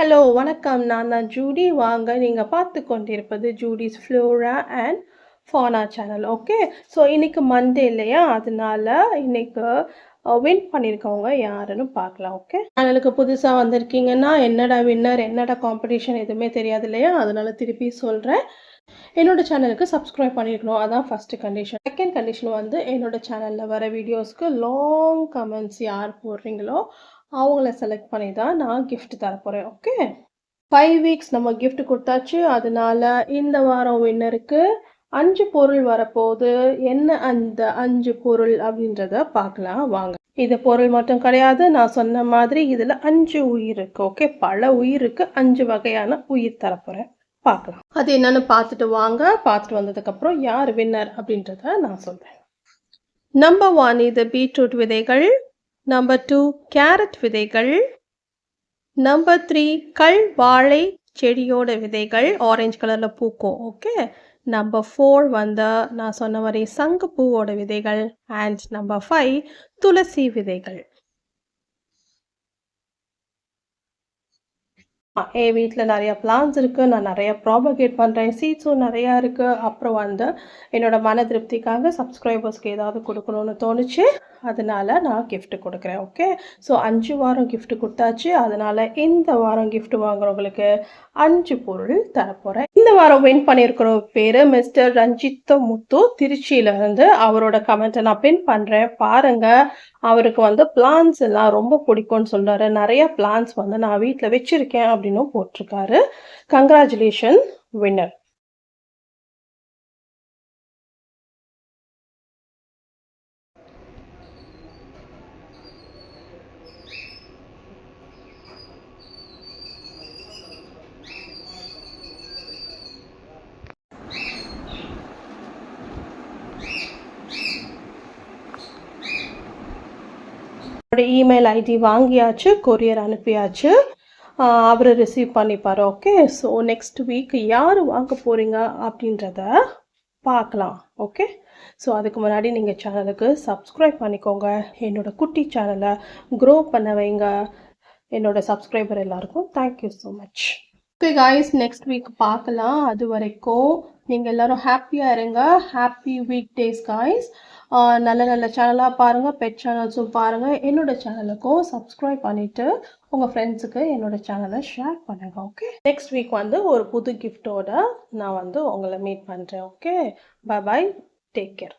Hello வணக்கம். நான் தான் ஜூடி. வாங்க நீங்கள் பார்த்து கொண்டிருப்பது Judy's flora and fauna channel okay so இன்றைக்கி மண்டே இல்லையா? அதனால இன்றைக்கு வின் பண்ணியிருக்கவங்க யாருன்னு பார்க்கலாம் ஓகே சேனலுக்கு புதுசாக வந்திருக்கீங்கன்னா என்னடா வின்னர் என்னடா காம்படிஷன் எதுவுமே தெரியாது இல்லையா? அதனால திருப்பி சொல்கிறேன் என்னோட சேனலுக்கு சப்ஸ்கிரைப் பண்ணியிருக்கணும் அதான் ஃபஸ்ட்டு கண்டிஷன் செகண்ட் கண்டிஷன் வந்து என்னோட சேனலில் வர வீடியோஸ்க்கு லாங் கமெண்ட்ஸ் யார் போடுறீங்களோ அவங்கள செலக்ட் பண்ணி தான் நான் கிஃப்ட் தரப்போகிறேன் ஓகே ஃபைவ் வீக்ஸ் நம்ம கிஃப்ட் கொடுத்தாச்சு அதனால இந்த வாரம் வின்னருக்கு அஞ்சு பொருள் வரப்போகுது. என்ன அந்த அஞ்சு பொருள் அப்படின்றத பார்க்கலாம் வாங்க. இது பொருள் மட்டும் கிடையாது நான் சொன்ன மாதிரி இதில் அஞ்சு உயிர் இருக்கு ஓகே பல உயிருக்கு அஞ்சு வகையான உயிர் தரப்போகிறேன் பார்க்கலாம். அது என்னன்னு பார்த்துட்டு வாங்க பார்த்துட்டு வந்ததுக்கப்புறம் யார் வின்னர் அப்படின்றத நான் சொல்கிறேன் நம்பர் ஒன் இது பீட்ரூட் விதைகள். நம்பர் டூ கேரட் விதைகள். நம்பர் த்ரீ கல் வாழை செடியோட விதைகள். ஆரஞ்சு கலரில் பூக்கும் ஓகே நம்பர் ஃபோர் வந்து நான் சொன்ன மாதிரி சங்குப்பூவோட விதைகள். அண்ட் நம்பர் ஃபைவ் துளசி விதைகள். என் வீட்டில் நிறைய பிளான்ஸ் இருக்குது நான் நிறைய ப்ராபகேட் பண்ணுறேன் சீட்ஸும் நிறையா இருக்குது அப்புறம் வந்து என்னோட மன திருப்திக்காக சப்ஸ்கிரைபர்ஸ்க்கு ஏதாவது கொடுக்கணும்னு தோணுச்சு. அதனால நான் கிஃப்ட் கொடுக்குறேன். ஓகே ஸோ அஞ்சு வாரம் கிஃப்ட் கொடுத்தாச்சு. அதனால இந்த வாரம் கிஃப்ட் வாங்குறவங்களுக்கு அஞ்சு பொருள் தரப்போகிறேன் இந்த வாரம் வின் பண்ணியிருக்கிற பேர் மிஸ்டர் ரஞ்சித்த முத்து. திருச்சியிலேருந்து அவரோட கமெண்ட்டை நான் பின் பண்ணுறேன் பாருங்கள் அவருக்கு வந்து பிளான்ஸ் எல்லாம் ரொம்ப பிடிக்கும்னு சொன்னார் நிறைய பிளான்ஸ் வந்து நான் வீட்டில் வச்சுருக்கேன் அப்படின்னு அப்படின்னும் போட்டிருக்காரு. கங்க்ராச்சுலேஷன் வின்னர் இமெயில் ஐடி வாங்கியாச்சு கொரியர் அனுப்பியாச்சு. அவர் ரிசீவ் பண்ணிப்பார். ஓகே ஸோ நெக்ஸ்ட் வீக் யார் வாங்க போகிறீங்க அப்படின்றத பார்க்கலாம். ஓகே ஸோ அதுக்கு முன்னாடி நீங்கள் சேனலுக்கு சப்ஸ்கிரைப் பண்ணிக்கோங்க. என்னோடய குட்டி சேனலை க்ரோ பண்ண வைங்க. என்னோடய சப்ஸ்கிரைபர் எல்லாருக்கும் thank you so much okay guys next week பார்க்கலாம். அது வரைக்கும் நீங்கள் எல்லாரும் ஹாப்பியாக இருங்க. ஹாப்பி வீக் டேஸ் காய்ஸ் நல்ல நல்ல சேனலாக பாருங்கள் பெட் சேனல்ஸும் பாருங்கள் என்னோட சேனலுக்கும் சப்ஸ்கிரைப் பண்ணிவிட்டு உங்கள் ஃப்ரெண்ட்ஸுக்கு என்னோட சேனலை ஷேர் பண்ணுங்கள் ஓகே நெக்ஸ்ட் வீக் வந்து ஒரு புது கிஃப்டோட நான் வந்து உங்களை மீட் பண்ணுறேன் okay bye bye take care